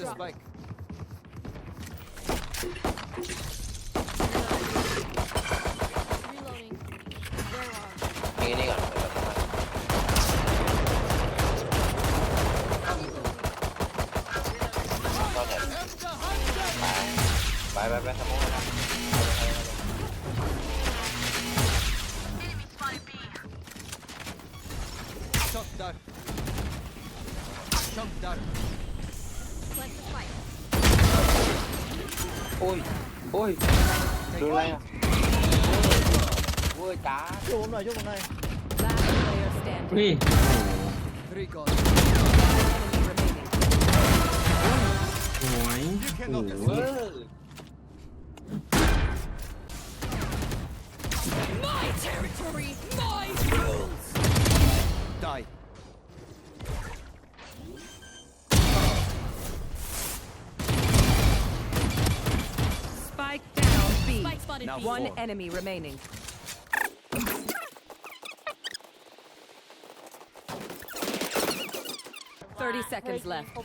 the spike. Reloading. Very long. นี่นี่ก่อนเดี๋ยว เรามาก็เนี่ยไปไปไปไปทำมุ้งนะ Shock dart. Shock dart. Plant the spike. โอ้ย โอ้ยดูอะไรอะโอ้ยจ้าช่วยผมหน่อยช่วยผมหน่อย Last player standing. อุ้ย Three gone. Enemy remaining. โอ้ย You โอ้ cannot โหเอ escape. อ My territory, my rules. Die. B. Now One Four. enemy remaining. Thirty seconds left.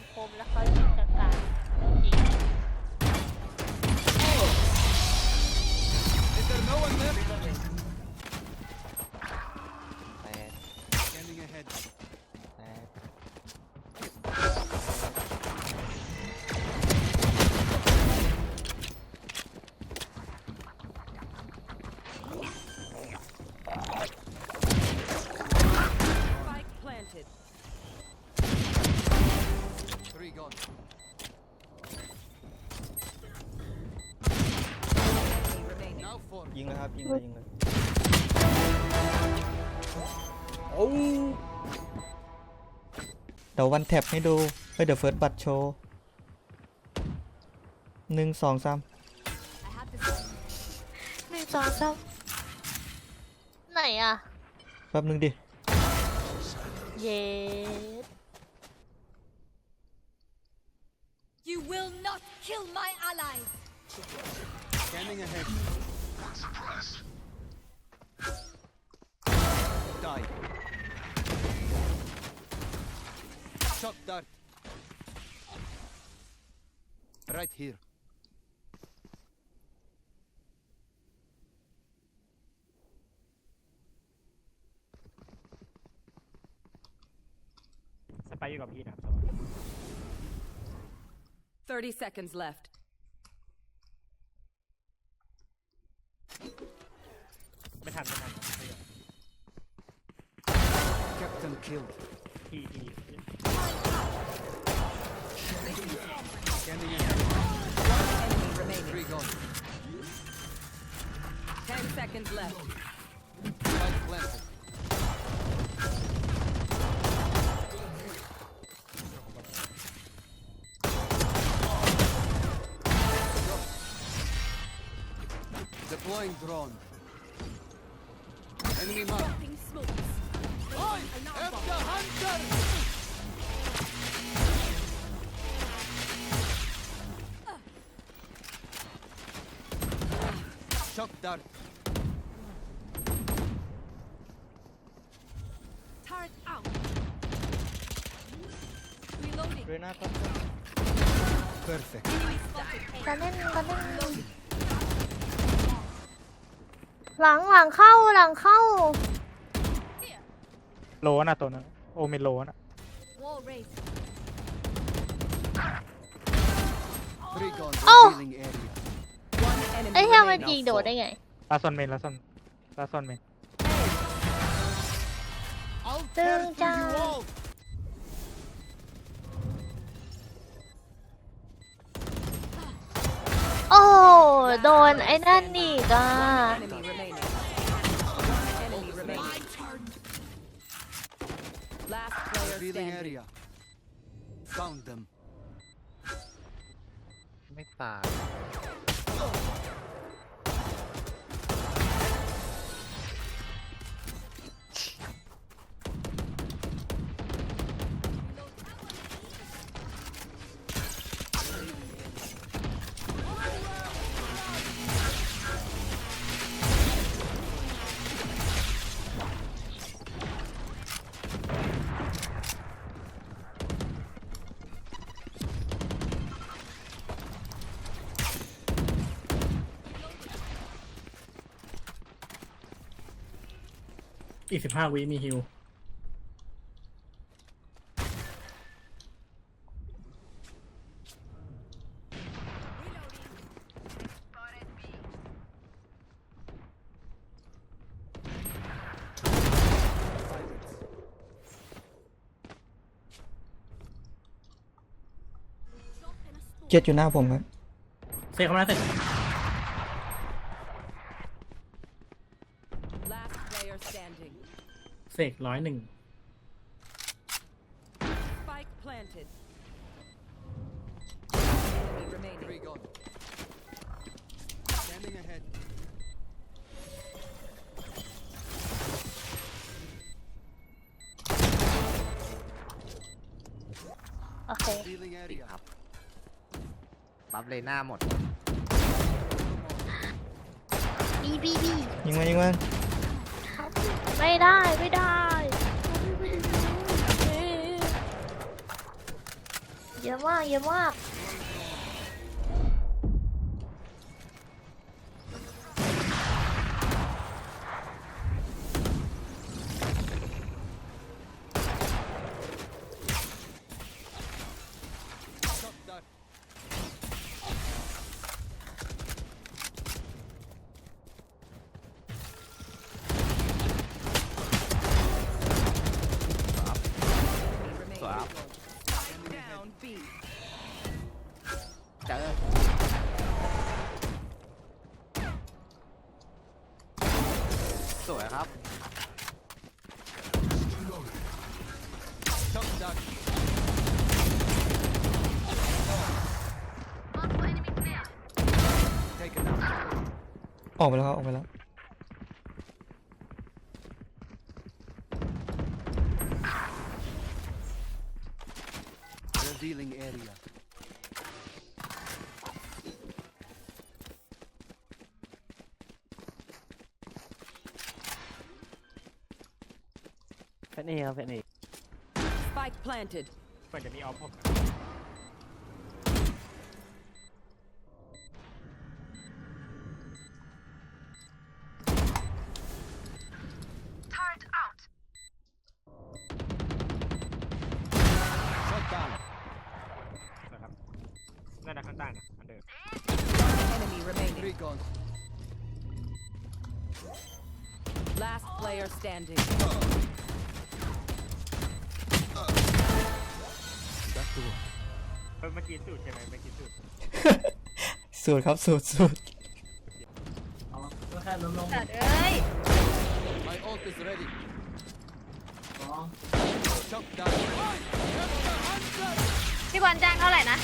ครับยิงเลยยิงเลยโอ้เดี๋ยววันแท็บให้ดูเฮ้ยเดี๋ยวเฟิร์สบัตรโชว์หนึ่งสองสาม I have this. หนึ่งสองสามไหนอะ แป๊บนึงดิ เย็ด You will not kill my allies. Scanning ahead. Shock dart. Right here. สไปร์อยู่กับพี่นะครับ Thirty seconds left. ไม่ทันไม่ทันไม่ทัน Captain killed. Seconds left. Deploying drone. Enemy mark. Oi! F the hunter! Shock dart. Reloading. เรน่าครับ Perfect. Enemy spotted. การเล่นการเล่นหลังหลังเข้าหลังเข้า โลน่ะตัวนึงโอเมนโลน่ะ Wall raised. Three gone. Oh! Revealing area. One enemy ไอ้เหี้ยมัน remaining. ยิงโดดได้ไง ลาซอนเมนลาซอนลาซอนเมน I'll Tương tear through cha. you all. โอ้โดนไอ้นั่นอีกอะ Enemy remaining. One enemy remaining. Last player Revealing standing. area. Found them. ไม่ตาย อีกสิบห้าวิมีฮิว เจ็ดอยู่หน้าผมครับ เสกเข้ามาแล้วเสร็ เสกร้อยหนึ่ง Spike planted. Enemy remaining. Three gone. Scanning ahead. โอเค Healing area. ครับปั๊บเลยหน้าหมด บีบีบียิงมันยิงมันไม่ได้ ไม่ได้ เยอะ สวยครับ Shot that. Take it out. ออกไปแล้วครับออกไปแล้ว Revealing area. ฟนเอครับแฟนเอ Spike planted. เหมือนจะมีออฟผมนะ Shot down. นะครับนั่นนะข้างใต้นะอันเดิม Enemy remaining. Three gone. Last player standing. Back to work. เพิ่มเมื่อกี้สูตรใช่ไหมเมื่อกี้สูตรสูตรครับสูตรสูตรอ๋อก็แค่ล้มลงแต่เอ้ย My ult is ready. อ๋อ Shot down. พี่บอลจ้างเท่าไหร่นะ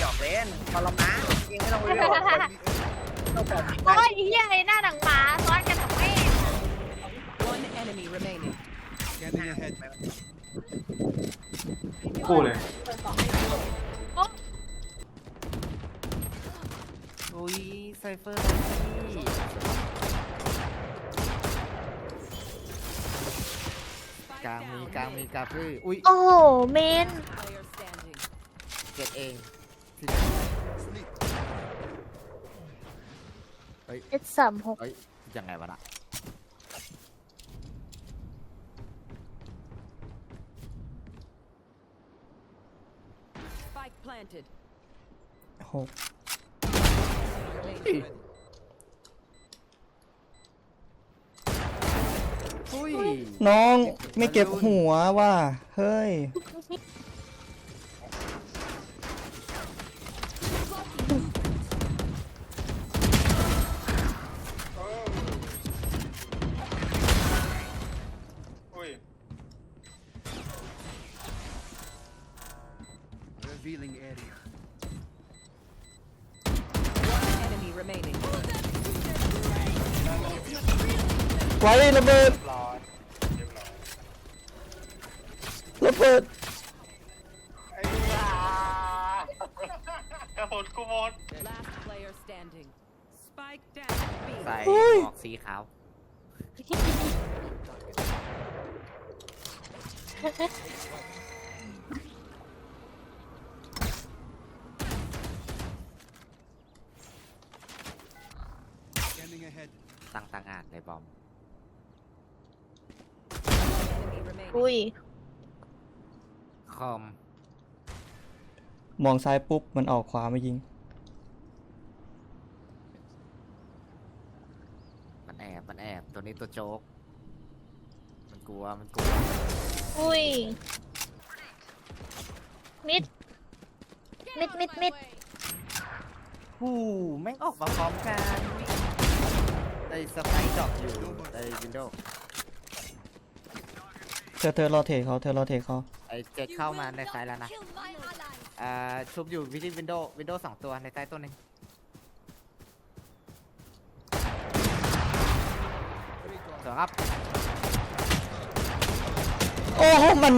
หยอกเล่นพอลมนะยิงไม่ต้องรีบโอ้ยเฮียไอ้หน้าหนังหมาซ้อนกันกับแม่ One enemy remaining. Scanning ahead. คู่เลยโอ้อุ้ยไซเฟอร์พี่กลางมีกลางมีกาพื้ออุ้ยโอ้โหเมน Player standing. เก็บเองที่ Sleep. เอสสามหกเอ้ยยังไงวะน่ะ planted. หก Remaining. อุ้ยน้องไม่เก็บหัวว่ะเฮ้ย ไว้ระเบิดระเบิด Last player standing. Spike down B. ใส่หมวกสีขาว Scanning ahead. ตั้งตางานในบอม อุ้ยคอม มองซ้ายปุ๊บ มันออกขวามายิง มันแอบ มันแอบ ตัวนี้ตัวโจ๊ก มันกลัว มันกลัว อุ้ย มิด มิดมิดมิดหูแม่งออกมาพร้อมกันไอ้สไปร์ดอกอยู่ในวินโดว์ เธอเธอรอเทเขาเธอรอเทเขาไอ้เจ็ด You เข้า will มาใน not ไซด์แล้วนะ kill my ally. อ่าชุบอยู่วิธีวินโดว์วินโดว์สองตัวในไซด์ตัวหนึง Three gone. สองครับ โอ้โหมัน